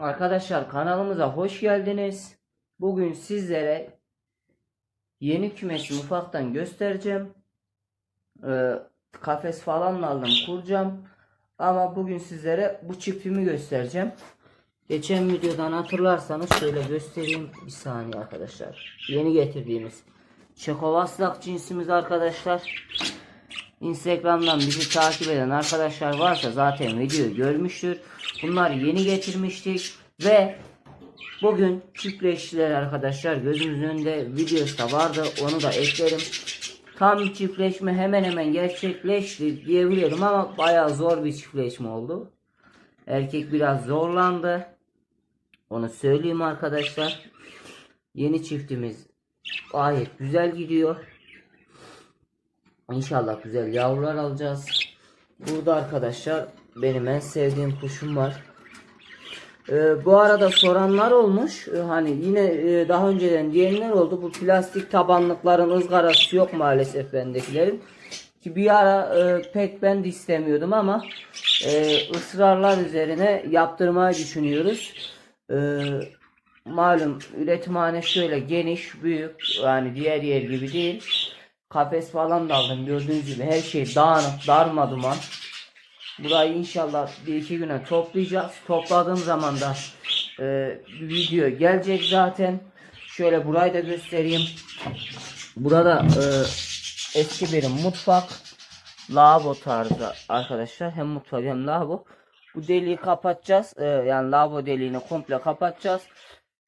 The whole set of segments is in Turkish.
Arkadaşlar kanalımıza hoş geldiniz. Bugün sizlere yeni kümesi ufaktan göstereceğim. Ee, kafes falan aldım kuracağım. Ama bugün sizlere bu çiftimi göstereceğim. Geçen videodan hatırlarsanız şöyle göstereyim bir saniye arkadaşlar. Yeni getirdiğimiz Çekovaslak cinsimiz arkadaşlar. Instagram'dan bizi takip eden arkadaşlar varsa zaten videoyu görmüştür. Bunları yeni getirmiştik ve bugün çiftleştiler arkadaşlar. Gözümüzün önünde videosu da vardı. Onu da eklerim. Tam çiftleşme hemen hemen gerçekleşti diyebilirim ama bayağı zor bir çiftleşme oldu. Erkek biraz zorlandı. Onu söyleyeyim arkadaşlar. Yeni çiftimiz gayet güzel gidiyor. İnşallah güzel yavrular alacağız. Burada arkadaşlar benim en sevdiğim kuşum var. Ee, bu arada soranlar olmuş. Ee, hani yine e, daha önceden diyenler oldu. Bu plastik tabanlıkların ızgarası yok maalesef bendekilerin. Ki bir ara e, pek ben de istemiyordum ama e, ısrarlar üzerine yaptırmayı düşünüyoruz. E, malum üretimhane şöyle geniş, büyük yani diğer yer gibi değil. Kafes falan da aldım gördüğünüz gibi her şey dağınık, darma duman. Burayı inşallah bir iki güne toplayacağız. Topladığım zaman da e, bir video gelecek zaten. Şöyle burayı da göstereyim. Burada e, eski bir mutfak. Lavabo tarzı arkadaşlar. Hem mutfak hem lavabo. Bu deliği kapatacağız. E, yani lavabo deliğini komple kapatacağız.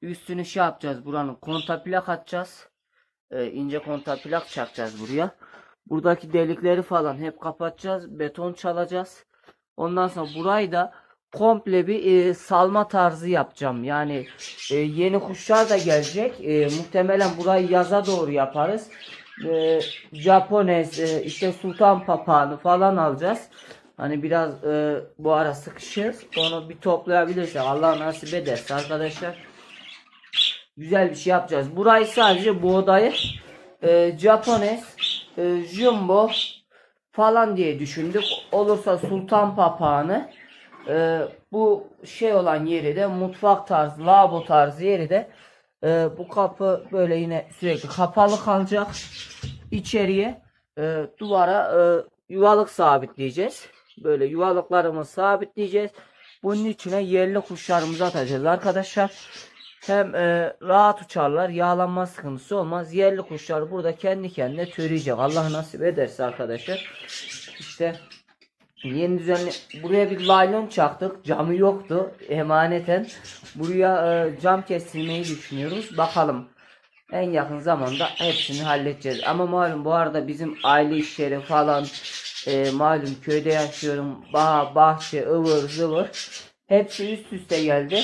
Üstünü şey yapacağız. Buranın konta plak atacağız. E, ince konta plak çakacağız buraya. Buradaki delikleri falan hep kapatacağız. Beton çalacağız. Ondan sonra burayı da komple bir e, salma tarzı yapacağım. Yani e, yeni kuşlar da gelecek. E, muhtemelen burayı yaza doğru yaparız. E, Japones, e, işte sultan papağanı falan alacağız. Hani biraz e, bu ara sıkışırız. Onu bir toplayabilirsek Allah nasip ederse arkadaşlar. Güzel bir şey yapacağız. Burayı sadece bu odayı e, Japones, e, Jumbo falan diye düşündük. Olursa Sultan Papağanı e, bu şey olan yeri de mutfak tarzı, lavabo tarzı yeri de e, bu kapı böyle yine sürekli kapalı kalacak. İçeriye e, duvara e, yuvalık sabitleyeceğiz. Böyle yuvalıklarımızı sabitleyeceğiz. Bunun içine yerli kuşlarımızı atacağız arkadaşlar. Hem e, rahat uçarlar, yağlanma sıkıntısı olmaz. Yerli kuşlar burada kendi kendine türeyecek. Allah nasip ederse arkadaşlar. İşte yeni düzenli buraya bir laylon çaktık. Camı yoktu emaneten. Buraya e, cam kestirmeyi düşünüyoruz. Bakalım. En yakın zamanda hepsini halledeceğiz. Ama malum bu arada bizim aile işleri falan e, malum köyde yaşıyorum. Bah, bahçe, ıvır zıvır. Hepsi üst üste geldi.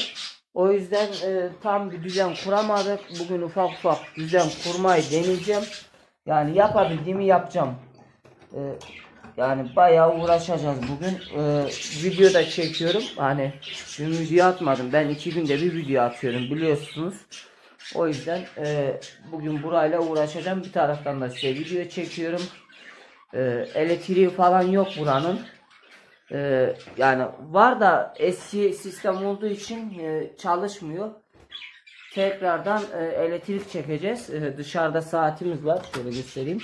O yüzden e, tam bir düzen kuramadık. Bugün ufak ufak düzen kurmayı deneyeceğim. Yani yapabildiğimi yapacağım. E, yani bayağı uğraşacağız bugün. E, video da çekiyorum. Hani bir video atmadım. Ben iki günde bir video atıyorum biliyorsunuz. O yüzden e, bugün burayla uğraşacağım. Bir taraftan da size video çekiyorum. E, elektriği falan yok buranın. Ee, yani var da eski sistem olduğu için e, çalışmıyor. Tekrardan e, elektrik çekeceğiz. E, dışarıda saatimiz var. Şöyle göstereyim.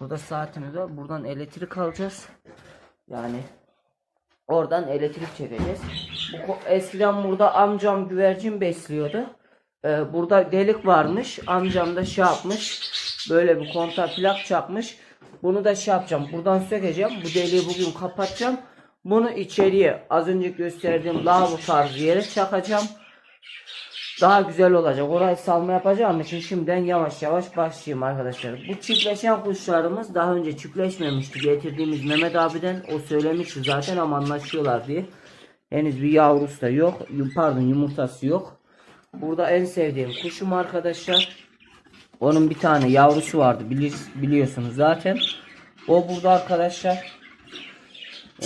Burada saatimiz var. Buradan elektrik alacağız. Yani oradan elektrik çekeceğiz. Bu, eskiden burada amcam güvercin besliyordu. Ee, burada delik varmış. Amcam da şey yapmış. Böyle bir konta plak çakmış. Bunu da şey yapacağım. Buradan sökeceğim. Bu deliği bugün kapatacağım. Bunu içeriye az önce gösterdiğim lavabo tarzı yere çakacağım. Daha güzel olacak. Orayı salma yapacağım için şimdiden yavaş yavaş başlayayım arkadaşlar. Bu çiftleşen kuşlarımız daha önce çiftleşmemişti. Getirdiğimiz Mehmet abiden o söylemişti zaten ama anlaşıyorlar diye. Henüz bir yavrusu da yok. Pardon yumurtası yok. Burada en sevdiğim kuşum arkadaşlar. Onun bir tane yavrusu vardı bili- biliyorsunuz zaten. O burada arkadaşlar.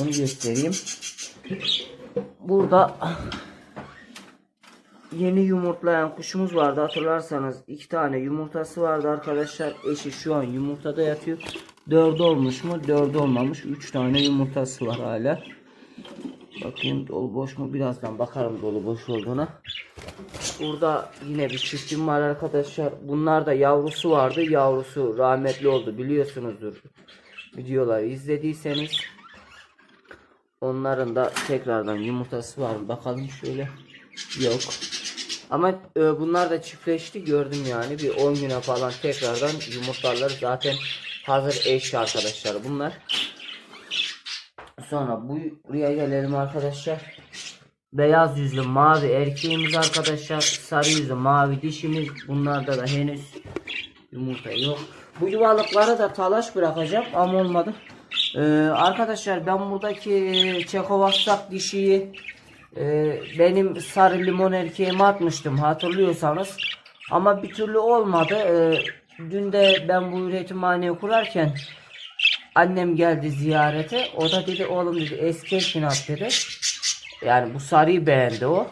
Onu göstereyim. Burada yeni yumurtlayan kuşumuz vardı hatırlarsanız iki tane yumurtası vardı arkadaşlar. Eşi şu an yumurtada yatıyor. Dördü olmuş mu? Dördü olmamış. Üç tane yumurtası var hala. Bakayım dolu boş mu birazdan bakarım dolu boş olduğuna. Burada yine bir çiftim var arkadaşlar. Bunlar da yavrusu vardı. Yavrusu rahmetli oldu biliyorsunuzdur. Videoları izlediyseniz. Onların da tekrardan yumurtası var mı? Bakalım şöyle. Yok. Ama e, bunlar da çiftleşti gördüm yani. Bir 10 güne falan tekrardan yumurtlarlar. Zaten hazır eş arkadaşlar bunlar. Sonra bu buraya gelelim arkadaşlar. Beyaz yüzlü mavi erkeğimiz arkadaşlar. Sarı yüzlü mavi dişimiz. Bunlarda da henüz yumurta yok. Bu yuvalıkları da talaş bırakacağım ama olmadı. Ee, arkadaşlar ben buradaki Çekovaksak dişiyi e, benim sarı limon erkeğime atmıştım hatırlıyorsanız. Ama bir türlü olmadı. Ee, dün de ben bu üretimhaneyi kurarken annem geldi ziyarete. O da dedi oğlum dedi eski eşini at dedi. Yani bu sarıyı beğendi o.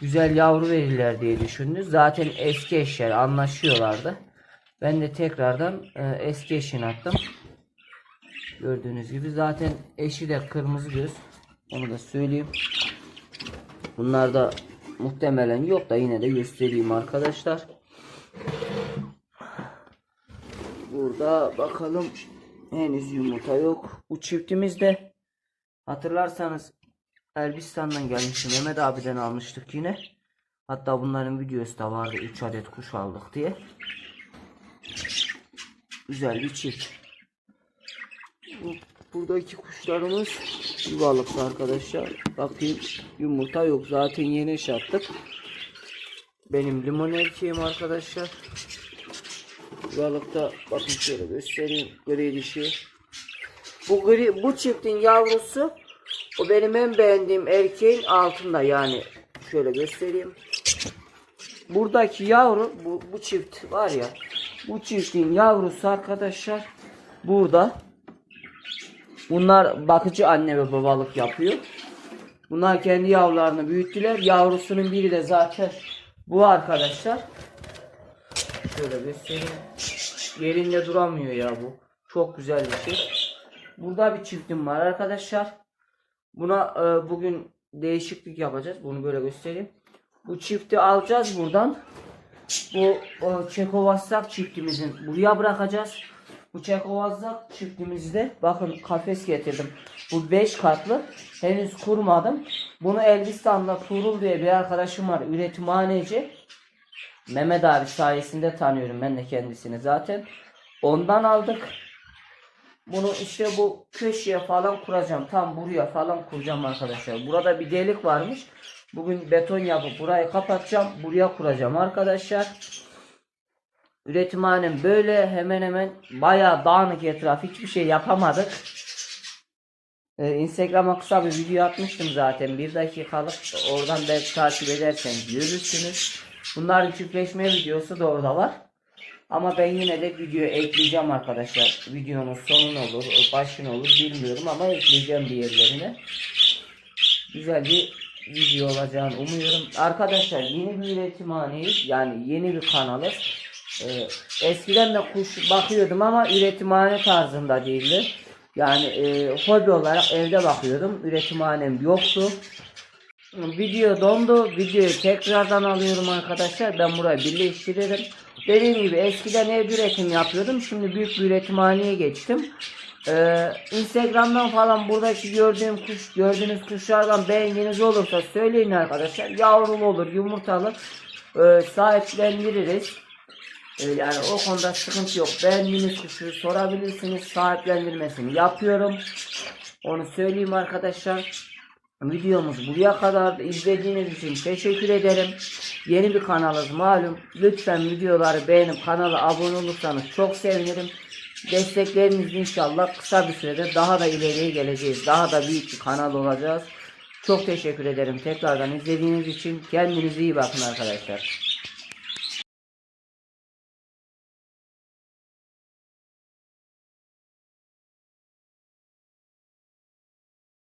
Güzel yavru verirler diye düşündü. Zaten eski eşler anlaşıyorlardı. Ben de tekrardan e, eski eşini attım. Gördüğünüz gibi zaten eşi de kırmızı göz. Onu da söyleyeyim. Bunlar da muhtemelen yok da yine de göstereyim arkadaşlar. Burada bakalım henüz yumurta yok. Bu çiftimizde hatırlarsanız Elbistan'dan gelmişti. Mehmet abiden almıştık yine. Hatta bunların videosu da vardı. 3 adet kuş aldık diye. Güzel bir çift. Bu- Buradaki kuşlarımız yuvalıklı arkadaşlar. Bakayım yumurta yok. Zaten yeni eş attık. Benim limon erkeğim arkadaşlar. Yuvalıkta bakın şöyle göstereyim. Gri dişi. Bu gri, bu çiftin yavrusu o benim en beğendiğim erkeğin altında yani şöyle göstereyim. Buradaki yavru bu, bu çift var ya bu çiftin yavrusu arkadaşlar burada. Bunlar bakıcı anne ve babalık yapıyor. Bunlar kendi yavrularını büyüttüler. Yavrusunun biri de zaten bu arkadaşlar. Şöyle göstereyim. Yerinde duramıyor ya bu. Çok güzel bir şey. Burada bir çiftim var arkadaşlar. Buna e, bugün değişiklik yapacağız. Bunu böyle göstereyim. Bu çifti alacağız buradan. Bu o, Çekovazlak çiftimizin buraya bırakacağız. Bu Çekovazlak çiftimizde bakın kafes getirdim. Bu 5 katlı. Henüz kurmadım. Bunu Elbistan'da Tuğrul diye bir arkadaşım var. Üretimhaneci. Mehmet abi sayesinde tanıyorum ben de kendisini zaten. Ondan aldık. Bunu işte bu köşeye falan kuracağım. Tam buraya falan kuracağım arkadaşlar. Burada bir delik varmış. Bugün beton yapıp burayı kapatacağım. Buraya kuracağım arkadaşlar. Üretimhanem böyle hemen hemen bayağı dağınık etraf. Hiçbir şey yapamadık. Ee, Instagram'a kısa bir video atmıştım zaten. Bir dakikalık. Oradan belki takip ederseniz görürsünüz. Bunların çiftleşme videosu da orada var. Ama ben yine de video ekleyeceğim arkadaşlar. Videonun sonun olur, başın olur bilmiyorum ama ekleyeceğim bir yerlerine. Güzel bir video olacağını umuyorum. Arkadaşlar yeni bir üretimhaneyiz. Yani yeni bir kanalız. Ee, eskiden de kuş bakıyordum ama üretimhane tarzında değildi. Yani e, hobi olarak evde bakıyordum. Üretimhanem yoktu. Video dondu. Videoyu tekrardan alıyorum arkadaşlar. Ben burayı birleştiririm. Dediğim gibi eskiden ev üretim yapıyordum. Şimdi büyük bir üretimhaneye geçtim. Ee, Instagram'dan falan buradaki gördüğüm kuş, gördüğünüz kuşlardan beğendiğiniz olursa söyleyin arkadaşlar. Yavrulu olur, yumurtalı. Ee, sahiplendiririz. Ee, yani o konuda sıkıntı yok. Beğendiğiniz kuşu sorabilirsiniz. Sahiplendirmesini yapıyorum. Onu söyleyeyim arkadaşlar. Videomuz buraya kadar izlediğiniz için teşekkür ederim. Yeni bir kanalız malum. Lütfen videoları beğenip kanala abone olursanız çok sevinirim. Destekleriniz inşallah kısa bir sürede daha da ileriye geleceğiz. Daha da büyük bir kanal olacağız. Çok teşekkür ederim tekrardan izlediğiniz için. Kendinize iyi bakın arkadaşlar.